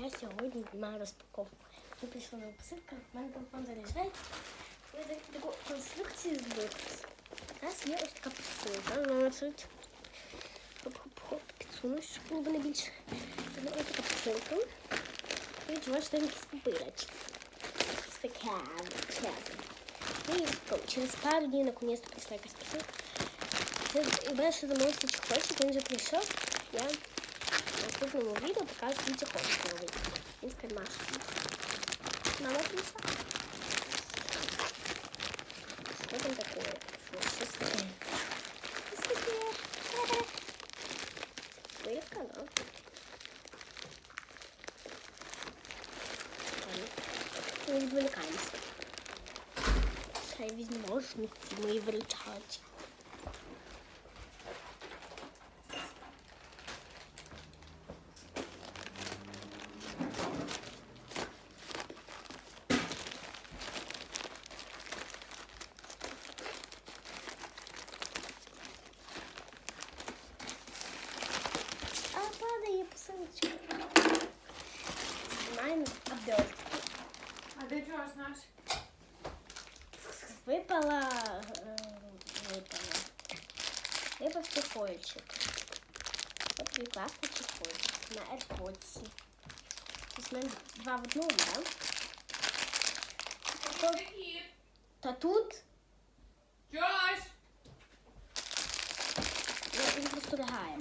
я сьогодні знімаю розпаковку. Ми прийшли на посилку, в мене телефон заряджається. Ми так- таку конструкцію зробили. У нас є ось така посилка. Вона лежить. Хоп-хоп-хоп, підсунусь, щоб було не більше. Ось така посилка. І відчуваю, що там якісь папирочки. Ось таке. чесно. І через пару днів наконец-то прийшла якась посилка. Це і мене ще замовився чехольчик, він вже прийшов. Я в наступному відео покажу свій чехольчик новий. Він з кармашком. Мама прийшла. Що там таке? Що, щось таке? Щось таке. Вилка, да? Ладно. Не відволікаємося. Хай візьму ножниці мої виручачі. А де Джош наш? Випала. е, Випала. Випав чехольчик. От такий класний чехольчик на AirPods. Ось в мене два в одному, так? Да? Привіт! Та тут Джош! ну, він просто лягає.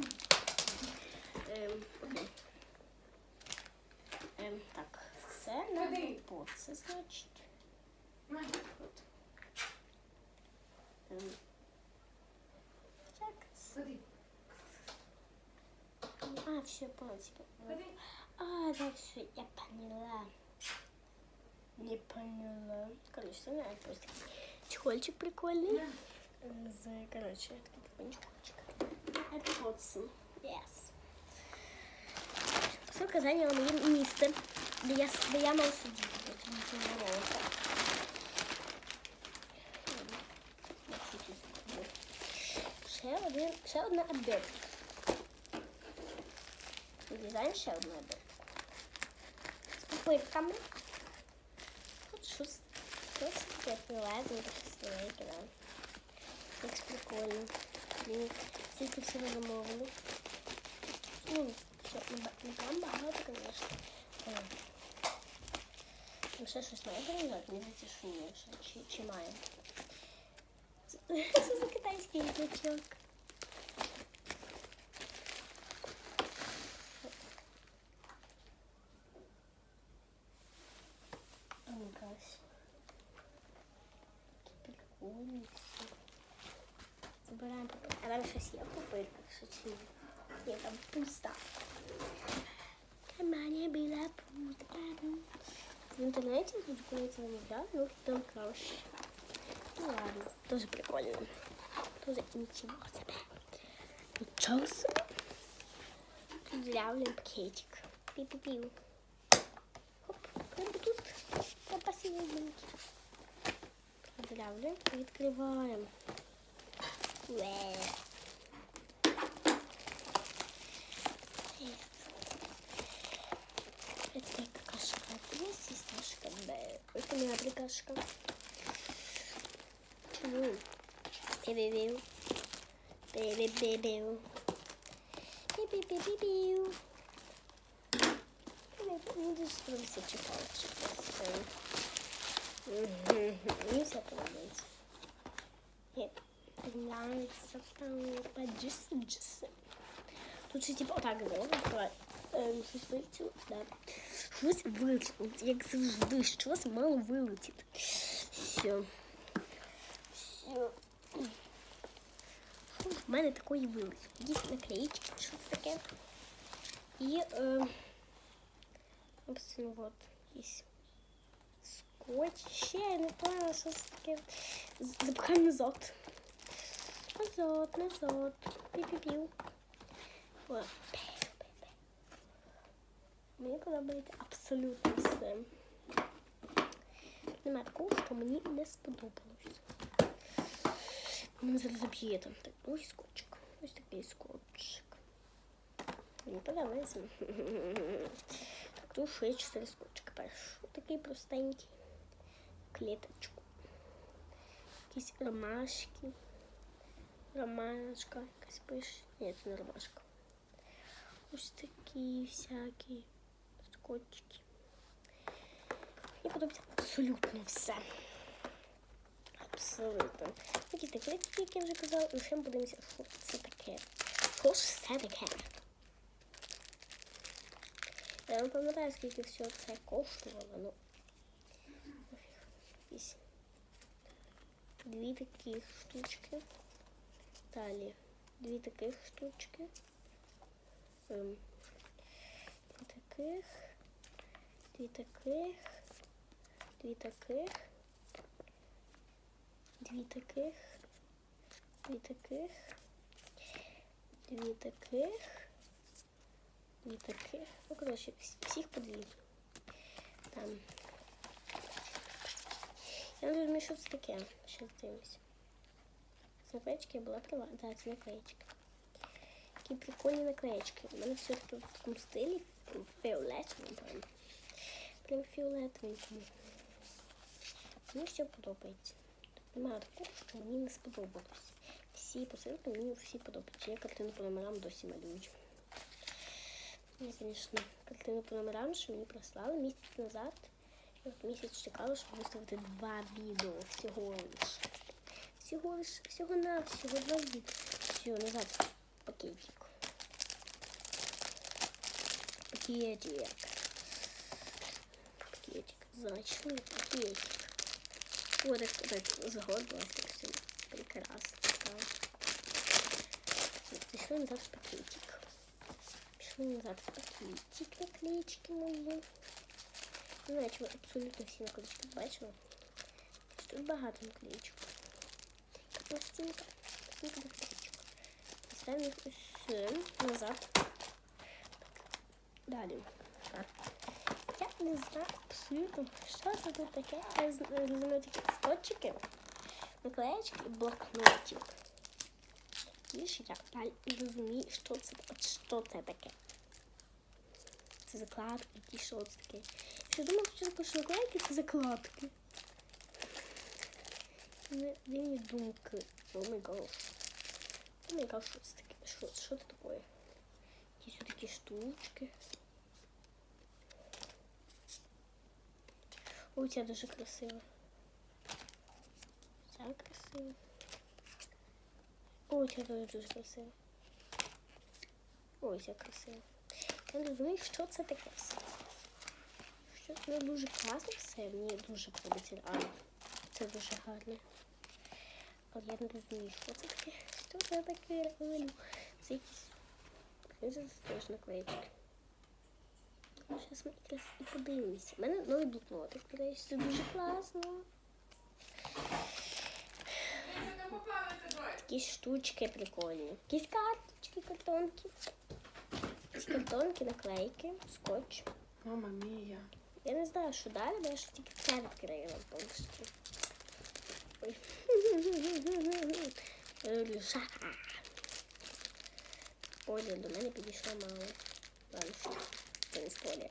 Ем, окей. Ем, так, це Куди? AirPods, значить. От. Так, Ходи. А, все, я поняла, типа. Ходи. А, да, все, я поняла. Не поняла. Короче, це не просто чехольчик прикольный. З, короче, такий прикольний чехольчик. Это Watson. Yes. Посилка зайняла моє місце, де я, де я мав сидіти. Це нічого не робиться. Ще один, ще одна обертка. Дизайн ще одна обертка. З пупирками. Тут щось, щось таке прилазить, таке свіленьке, да. Як ж прикольно. Блін, стільки всього замовили. Ну, все, не, ба- не прям багато, звісно. Е. Ну, ще щось має переїжджати? Мені здається, що ні, ще, чи, чи має. Це, це за китайський язичок. О, май гаш. Які прикольні всі. Забираємо папір. А там щось є в папирках, що чи ні? Ні, там пуста. Кармані біла пуста. В інтернеті коли це замовляв, ну там краще. Ну ладно, тоже прикольно. Тоже ничего себе. Ничего себе. Поздравляем пакетик. Пиу-пиу-пиу. Хоп, прямо тут. Там посерединке. Поздравляем и открываем. Уэ. Это какашка. Есть есть кашка. Да. Это не одна кашка. М. Пи-пи-пиу. Пи-пи-пи-пиу. Пи-пи-пи-пи-пиу. Ну, дуже сподобався чіпалочок. Мені все подобається. Мне нравится там поджиси джиси. Тут ще типу отак було. Ем, щось вилетіло. Да. Щось вилетіло. Як завжди, щось мало вилетіти. Все. Все. Що в мене такої вилетіло? Якісь наклеїчки, щось таке. І, е, собственно, вот, якийсь скотч. Ще я не поняла, що це таке. З- Запхаємо назад. Назад, назад. Пі-пі-пів. О, пе-пе-пе. Мені подобається абсолютно все. Нема такого, що мені не сподобалось. Мене зараз заб'є там. Так, ось скотчик. Ось такий скотчик. Мені подобається. Так, Тут ще є чотири скотчики. Перший такий простенький. Клеточку. Якісь ромашки. Ромашка якась пише. Ні, це не ромашка. Ось такі всякі скотчики. Мені подобається абсолютно все. Абсолютно. Якісь такі, як я вже казала, і ще ми подивимося, що це таке. Що ж це таке? Я не пам'ятаю, скільки всього це коштувало, ну. нафіг. Якісь Дві такі штучки. Далі. Дві таких штучки. Ем, Дві таких. Дві таких. Дві таких. Дві таких. Дві таких. Дві таких. Дві таких. Ну, коротше, всіх по дві. Там. Я не розумію, що це таке. Ще дивимось. Це наклеєчки я була права. Так, це наклеєчки. Такі прикольні наклеєчки. У мене все-таки в такому стилі фіолетовому прям. Прям фіолетовенькому. Мені все подобається. Немає такого, що мені не сподобалось. Всі посилки мені всі подобаються. Я картину по номерам досі малюю. Я, звісно, картину по номерам, що мені прислали місяць назад. Я от місяць чекала, щоб виставити два відео всього лиш. Всього лиш, всього на всього два відео. Все, назад пакетик. Пакетик. Пакетик. Значный пакетик. Вот так, так загорбилась, так все прекрасно. стало. Вот, Пішли назад в пакетик. Пішли назад в пакетик наклеечки мої. Не знаю, чи ви абсолютно всі наклеечки бачили. Що Тут багато наклеечок. Така пластинка. Пластинка до наклеечок. Ставимо їх ось сюди, назад. Далі. Я не знаю абсолютно, що це тут таке. Я з- я знаю такі скотчики, наклеєчки і блокнотик. Більше я далі не розумію, що це, от що це таке. Це закладки, які що це таке. Я думав, що також наклейки це закладки. Не дивні думки. О май гаш. О май гаш, що це таке? Що, що це таке? Якісь такі штучки. О, ця дуже красива. Ця красива. О, ця дуже красива. Ой, ця красива. Я розумію, що це таке все. Що це дуже класно все, мені дуже подобається. А, це дуже гарне. Але я не розумію, що це таке. Що це таке? Це якісь. Це теж наклеїчки. Зараз ми якраз і подивимося. У мене новий блокнотик, до речі, це дуже класно. Якісь штучки прикольні. Якісь карточки, картонки. Якісь картонки, наклейки, скотч. Мама мія. Я не знаю, що далі, бо я ще тільки це відкрила полишки. Ой. Люша. Спойлер, до мене підійшло мало. Ладно, що це не спойлер.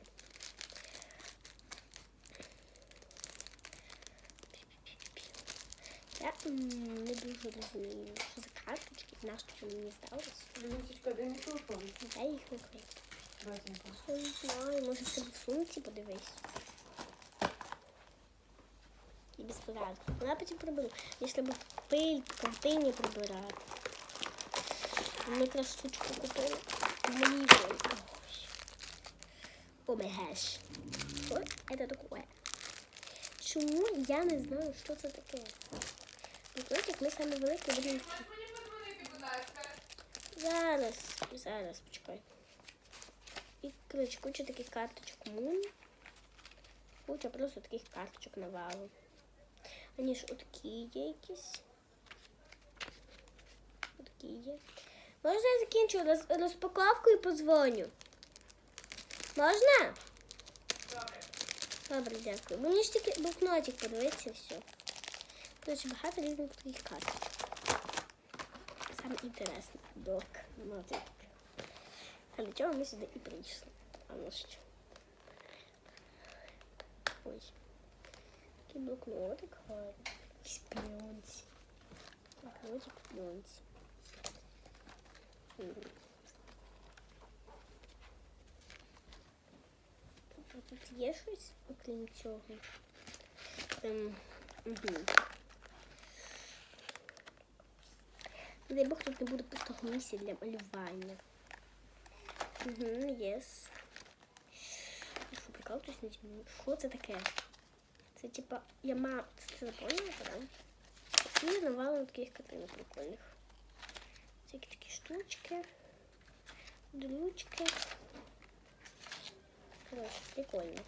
Я м, не дуже розумію, що за карточки, нащо вони мені здалося. Лінусечка, де мій телефон? Дай їх наклеїти. Братенька. Я не знаю, може в тебе в сумці подивись. І безпорядку. Вона потім приберу. Якщо б пиль в картині прибирати. Ми якраз штучку купили. Мені Ой. О май геш. Що це таке? Чому я не знаю, що це таке? Блокнотик ми саме великий будемо. Зараз, зараз, почекай. І, коротше, куча таких карточок Мун. Куча просто таких карточок навалу. Вони ж отакі є якісь. Отакі є. Можна я закінчу розпаковку і позвоню? Можна? Добре. Добре, дякую. Мені ж тільки блокнотик подивитися все. Коротше, багато різних таких карточок. Саме інтересне блокнотик. А для чого ми сюди і прийшли? А ну що? Ось. Такий блокнотик гарний. Якийсь пленці. Блокнотик пленці. М. Тобто тут є щось, окрім цього. Ем, угу. Дай Бог тут не буде пустого місця для малювання. Угу, єс. Я Що, прикалтуюсь на цьому? Що це таке? Це типа, я мав це запомнила, да? І навалом таких картинок прикольних. Всякі такі штучки, дрючки. Короче, прикольно.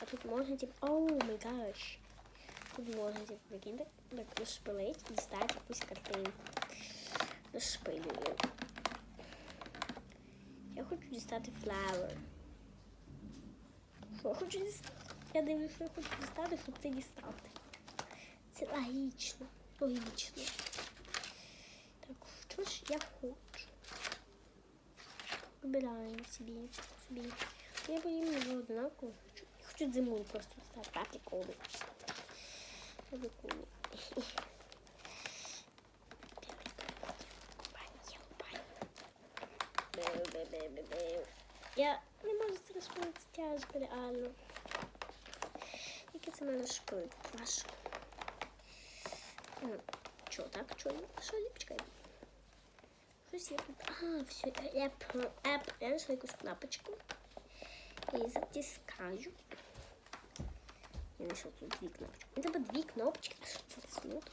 А тут можна типа, оу май гаш. Тут можна типа прикиньте, так розшпилить і дістати якусь картину. Розшпилюю. Я хочу дістати flower. Що я хочу дістати? Я дивлюся, що я хочу дістати, щоб це дістати. Це логічно. Логічно. Так, що ж я хочу? Вибираємо собі. собі. Я боюсь його однаково. Хочу- хочу зимою просто. Так, прикольно. Так, Я не можу це розповідати тяжко, реально. Яке це мене шпилить? Важко. Ну, Чо, так? Чо? Що, ліпчка? Щось я тут... А, все, я п- я п- я знайшла якусь кнопочку. І затискаю. Я знайшла тут дві кнопочки. Ну, треба дві кнопочки. А що це тиснути?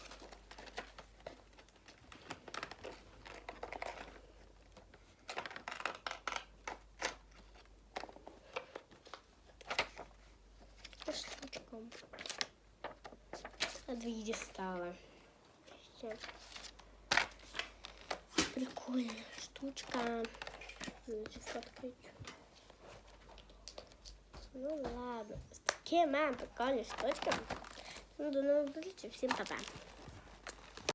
По штучкам. А дві дістала. Ще. Прикольна штучка. Лучше фоткать. Ну ладно. С таким прикольным штучками. Ну, до новых встреч. Всем пока.